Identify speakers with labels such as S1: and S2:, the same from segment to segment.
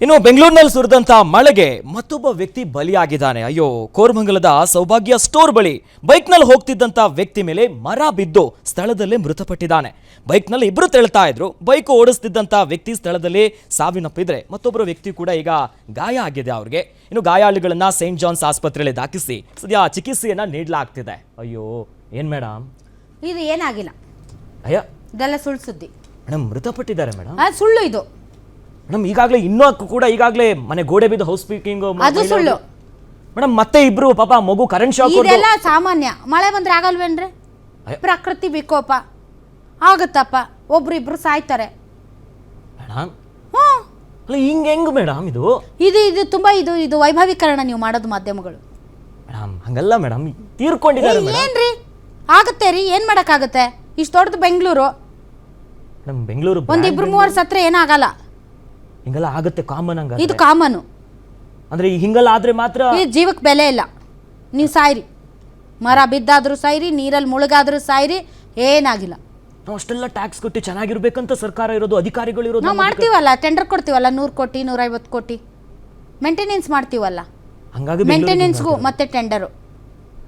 S1: ಇನ್ನು ಬೆಂಗಳೂರಿನಲ್ಲಿ ಸುರಿದಂಥ ಮಳೆಗೆ ಮತ್ತೊಬ್ಬ ವ್ಯಕ್ತಿ ಬಲಿಯಾಗಿದ್ದಾನೆ. ಅಯ್ಯೋ ಕೋರ್ಮಂಗಲದ ಸೌಭಾಗ್ಯ ಸ್ಟೋರ್ ಬಳಿ ಬೈಕ್ನಲ್ಲಿ ಹೋಗ್ತಿದ್ದಂಥ ವ್ಯಕ್ತಿ ಮೇಲೆ ಮರ ಬಿದ್ದು ಸ್ಥಳದಲ್ಲೇ ಮೃತಪಟ್ಟಿದ್ದಾನೆ. ಬೈಕ್ನಲ್ಲಿ ಇಬ್ಬರು ತೆಳ್ತಾ ಇದ್ರು. ಬೈಕ್ ಓಡಿಸ್ತಿದ್ದಂತ ವ್ಯಕ್ತಿ ಸ್ಥಳದಲ್ಲಿ ಸಾವಿನಪ್ಪಿದ್ರೆ ಮತ್ತೊಬ್ಬರು ವ್ಯಕ್ತಿ ಕೂಡ ಈಗ ಗಾಯ ಆಗಿದೆ ಅವ್ರಿಗೆ. ಇನ್ನು ಗಾಯಾಳುಗಳನ್ನ ಸೈಂಟ್ ಜಾನ್ಸ್ ಆಸ್ಪತ್ರೆಯಲ್ಲಿ ದಾಖಿಸಿ ಸದ್ಯ ಚಿಕಿತ್ಸೆಯನ್ನ ನೀಡಲಾಗ್ತಿದೆ. ಅಯ್ಯೋ ಏನ್ ಮೇಡಮ್
S2: ಇದು ಏನಾಗಿಲ್ಲ.
S1: ಅಯ್ಯ.
S2: ಇದೆಲ್ಲ ಸುಳ್ಳು ಸುದ್ದಿ.
S1: ಮೇಡಮ್ ಮೃತಪಟ್ಟಿದ್ದಾರೆ ಮೇಡಮ್
S2: ಸುಳ್ಳು ಇದು.
S1: ಮೇಡಮ್ ಈಗಾಗಲೇ ಇನ್ನೂ ಕೂಡ ಈಗಾಗಲೇ ಮನೆ ಗೋಡೆ ಬಿದ್ದು ಹೌಸ್ ಸ್ಪೀಕಿಂಗ್
S2: ಅದು ಸುಳ್ಳು.
S1: ಮೇಡಮ್ ಮತ್ತೆ ಇಬ್ರು ಪಾಪ ಮಗು ಕರೆಂಟ್ ಶಾಕ್
S2: ಇದೆಲ್ಲ ಸಾಮಾನ್ಯ. ಮಳೆ ಬಂದ್ರೆ ಆಗಲ್ವೇನ್ರಿ. ಪ್ರಕೃತಿ ವಿಕೋಪ. ಆಗುತ್ತಪ್ಪ. ಒಬ್ರು ಇಬ್ರು ಸಾಯ್ತಾರೆ.
S1: ಮೇಡಮ್
S2: ಹ್ಞೂ.
S1: ಅಲ್ಲ ಹಿಂಗೆ ಹೆಂಗ್ ಮೇಡಮ್ ಇದು?
S2: ಇದು ಇದು ತುಂಬಾ ಇದು ಇದು ವೈಭವೀಕರಣ ನೀವು ಮಾಡೋದು ಮಾಧ್ಯಮಗಳು.
S1: ಮೇಡಮ್ ಹಂಗಲ್ಲ ಮೇಡಮ್ ತೀರ್ಕೊಂಡಿದ್ದಾರೆ
S2: ಏನ್ರಿ? ಆಗುತ್ತೆ ರೀ ಏನ್ ಮಾಡಕ್ಕಾಗತ್ತೆ? ಇಷ್ಟು ದೊಡ್ಡದು ಬೆಂಗಳೂರು.
S1: ನಮ್ಮ ಬೆಂಗಳೂರು
S2: ಒಂದಿಬ್ರು ಮೂವರು ಸತ್ರ ಏನಾಗಲ್ಲ
S1: ಹಿಂಗೆಲ್ಲ ಆಗುತ್ತೆ ಕಾಮನ್ ಹಂಗ
S2: ಇದು ಕಾಮನ್
S1: ಅಂದ್ರೆ ಈ ಹಿಂಗೆಲ್ಲ ಆದ್ರೆ ಮಾತ್ರ
S2: ಈ ಜೀವಕ್ಕೆ ಬೆಲೆ ಇಲ್ಲ. ನೀವು ಸಾಯ್ರಿ. ಮರ ಬಿದ್ದಾದ್ರೂ ಸಾಯ್ರಿ ನೀರಲ್ಲಿ ಮುಳುಗಾದ್ರೂ ಸಾಯ್ರಿ ಏನಾಗಿಲ್ಲ.
S1: ನಾವು ಅಷ್ಟೆಲ್ಲ ಟ್ಯಾಕ್ಸ್ ಕೊಟ್ಟು ಚೆನ್ನಾಗಿರ್ಬೇಕಂತ ಸರ್ಕಾರ ಇರೋದು ಅಧಿಕಾರಿಗಳು ಇರೋದು
S2: ನಾವು ಮಾಡ್ತೀವಲ್ಲ ಟೆಂಡರ್ ಕೊಡ್ತೀವಲ್ಲ ನೂರು ಕೋಟಿ ನೂರೈವತ್ತು ಕೋಟಿ. ಮೇಂಟೆನೆನ್ಸ್ ಮಾಡ್ತೀವಲ್ಲ.
S1: ಹಂಗಾಗಿ
S2: ಮೇಂಟೆನೆನ್ಸ್ಗೂ ಮತ್ತೆ ಟೆಂಡರು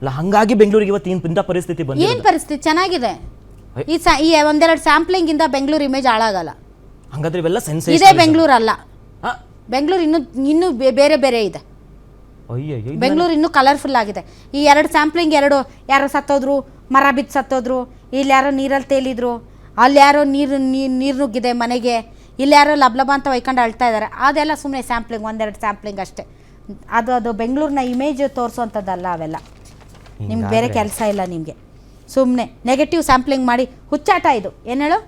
S1: ಅಲ್ಲ ಹಂಗಾಗಿ ಬೆಂಗಳೂರಿಗೆ ಇವತ್ತು ಏನು ಇಂಥ ಪರಿಸ್ಥಿತಿ ಬಂದಿದೆ
S2: ಏನು ಪರಿಸ್ಥಿತಿ? ಚೆನ್ನಾಗಿದೆ. ಈ ಸಾ ಈ ಒಂದೆರಡು ಸ್ಯಾಂಪ್ಲಿಂಗಿಂದ ಬೆಂಗಳೂರು ಇಮೇಜ್ ಹಾಳಾಗಲ್ಲ.
S1: ಹಂಗಾದ್ರೆ ಇವೆಲ್ಲ
S2: ಇದೇ
S1: ಸೆನ್ಸೇಷನ್
S2: ಬೆಂಗಳೂರು ಅಲ್ಲ ಬೆಂಗಳೂರು ಇನ್ನೂ ಇನ್ನೂ ಬೇ- ಬೇರೆ ಬೇರೆ ಇದೆ.
S1: ಅಯ್ಯಯ್ಯೋ ಇದು
S2: ಬೆಂಗಳೂರು ಇನ್ನೂ ಕಲರ್ಫುಲ್ ಆಗಿದೆ. ಈ ಎರಡು ಸ್ಯಾಂಪ್ಲಿಂಗ್ ಎರಡು ಯಾರೋ ಸತ್ತೋದ್ರು ಮರ ಬಿದ್ದು ಸತ್ತೋದ್ರು ಇಲ್ಲಿ ಯಾರೋ ನೀರಲ್ಲಿ ತೇಲಿದ್ರು ಅಲ್ಲಿ ಯಾರೋ ನೀರು ನೀರು ನುಗ್ಗಿದೆ ಮನೆಗೆ ಇಲ್ಲಿ ಯಾರೋ ಲಬ್ಲಬ ಅಂತ ಒಯ್ಕೊಂಡು ಅಳ್ತಾ ಇದ್ದಾರೆ. ಅದೆಲ್ಲ ಸುಮ್ಮನೆ ಸ್ಯಾಂಪ್ಲಿಂಗ್ ಒಂದೆರಡು ಸ್ಯಾಂಪ್ಲಿಂಗ್ ಅಷ್ಟೇ. ಅದು ಅದು ಬೆಂಗಳೂರಿನ ಇಮೇಜ್ ತೋರಿಸುವಂಥದ್ದಲ್ಲ ಅವೆಲ್ಲ. ನಿಮ್ಗೆ ಬೇರೆ ಕೆಲಸ ಇಲ್ಲ ನಿಮಗೆ. ಸುಮ್ಮನೆ ನೆಗೆಟಿವ್ ಸ್ಯಾಂಪ್ಲಿಂಗ್ ಮಾಡಿ ಹುಚ್ಚಾಟ ಇದು. ಏನು ಹೇಳು?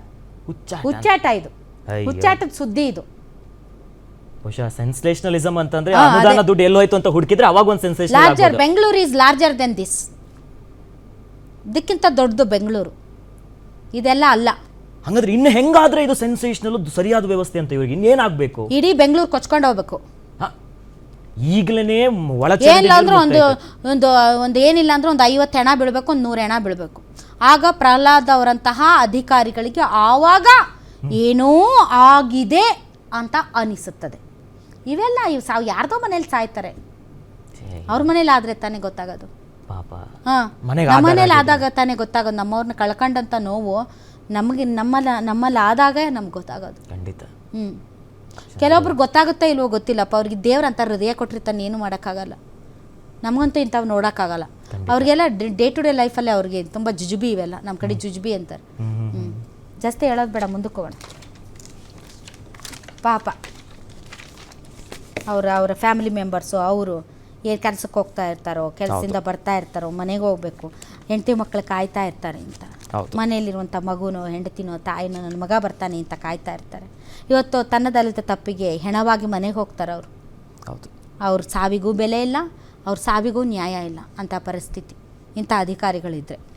S1: ಹುಚ್ಚ
S2: ಹುಚ್ಚಾಟ ಇದು. ಹುಚ್ಚಾಟದ ಸುದ್ದಿ ಇದು.
S1: ಬಹುಶಃ ಸೆನ್ಸೇಷನಲಿಸಮ್ ಅಂತಂದ್ರೆ ಅನುದಾನ ದುಡ್ಡು ಎಲ್ಲೋಯ್ತು ಅಂತ ಹುಡುಕಿದ್ರೆ ಅವಾಗ ಒಂದು sensation
S2: larger Bengaluru is larger then this ಇದಕ್ಕಿಂತ ದೊಡ್ಡದು ಬೆಂಗಳೂರು ಇದೆಲ್ಲ ಅಲ್ಲ.
S1: ಹಂಗಾದ್ರೆ ಇನ್ನು ಹೆಂಗಾದ್ರೆ ಇದು ಸೆನ್ಸೇಷನಲ್ ಸರಿಯಾದ ವ್ಯವಸ್ಥೆ ಅಂತ ಇವ್ರಿಗೆ ಇನ್ನೇನಾಗಬೇಕು
S2: ಇಡೀ ಬೆಂಗಳೂರು ಕೊಚ್ಕೊಂಡು ಹೋಗ್ಬೇಕು.
S1: ಈಗಲೇ ಒಳ
S2: ಏನಿಲ್ಲ ಅಂದ್ರೆ ಒಂದು ಒಂದು ಒಂದು ಏನಿಲ್ಲ ಅಂದ್ರೆ ಒಂದು ಐವತ್ತು ಹೆಣ ಬೀಳಬೇಕು ಒಂದು ನೂರು ಹೆಣ ಬೀಳಬೇಕು. ಆಗ ಪ್ರಹ್ಲಾದ್ ಅವರಂತಹ ಅಧಿಕಾರಿಗಳಿಗೆ ಆವಾಗ ಏನೋ ಆಗಿದೆ ಅಂತ ಅನಿಸುತ್ತದೆ. ಇವೆಲ್ಲ ಇವು ಸಾವು ಯಾರ್ದೋ ಮನೇಲಿ ಸಾಯ್ತಾರೆ. ಅವ್ರ ಮನೇಲಿ ಆದ್ರೆ ತಾನೆ ಗೊತ್ತಾಗೋದು. ನಮ್ಮ ಮನೇಲಿ ಆದಾಗ ತಾನೇ ಗೊತ್ತಾಗೋದು. ನಮ್ಮವ್ರನ್ನ ಕಳ್ಕೊಂಡಂತ ನೋವು ನಮಗೆ ನಮ್ಮಲ್ಲ ನಮ್ಮಲ್ಲಿ ಆದಾಗ ನಮ್ಗೆ ಗೊತ್ತಾಗೋದು.
S1: ಖಂಡಿತ.
S2: ಹ್ಞೂ ಕೆಲವೊಬ್ರು ಗೊತ್ತಾಗುತ್ತಾ ಇಲ್ವೋ ಗೊತ್ತಿಲ್ಲಪ್ಪ. ಅವ್ರಿಗೆ ದೇವ್ರಂತ ಹೃದಯ ಕೊಟ್ಟಿರ್ತಾನೆ ಏನು ಮಾಡೋಕ್ಕಾಗಲ್ಲ. ನಮಗಂತೂ ಇಂಥವು ನೋಡೋಕ್ಕಾಗಲ್ಲ. ಅವ್ರಿಗೆಲ್ಲ ಡೇ ಟು ಡೇ ಲೈಫಲ್ಲೇ ಅವ್ರಿಗೆ ತುಂಬ ಜುಜುಬಿ ಇವೆಲ್ಲ. ನಮ್ಮ ಕಡೆ ಜುಜುಬಿ ಅಂತಾರೆ. ಹ್ಞೂ ಜಾಸ್ತಿ ಹೇಳೋದು ಬೇಡ ಮುಂದಕ್ಕೆ ಹೋಗೋಣ. ಪಾಪ. ಅವರ ಅವರ ಫ್ಯಾಮಿಲಿ ಮೆಂಬರ್ಸು ಅವರು ಏನು ಕೆಲಸಕ್ಕೆ ಹೋಗ್ತಾ ಇರ್ತಾರೋ ಕೆಲಸದಿಂದ ಬರ್ತಾ ಇರ್ತಾರೋ ಮನೆಗೆ ಹೋಗ್ಬೇಕು ಹೆಂಡತಿ ಮಕ್ಕಳು ಕಾಯ್ತಾ ಇರ್ತಾರೆ ಅಂತ. ಮನೆಯಲ್ಲಿರುವಂಥ ಮಗುನೋ ಹೆಂಡತಿನೋ ತಾಯಿನೋ ನನ್ನ ಮಗ ಬರ್ತಾನೆ ಅಂತ ಕಾಯ್ತಾ ಇರ್ತಾರೆ. ಇವತ್ತು ತನ್ನದಲ್ಲಿದ್ದ ತಪ್ಪಿಗೆ ಹೆಣವಾಗಿ ಮನೆಗೆ ಹೋಗ್ತಾರೆ ಅವರು. ಅವ್ರ ಸಾವಿಗೂ ಬೆಲೆ ಇಲ್ಲ ಅವ್ರ ಸಾವಿಗೂ ನ್ಯಾಯ ಇಲ್ಲ ಅಂಥ ಪರಿಸ್ಥಿತಿ. ಇಂಥ ಅಧಿಕಾರಿಗಳಿದ್ರೆ.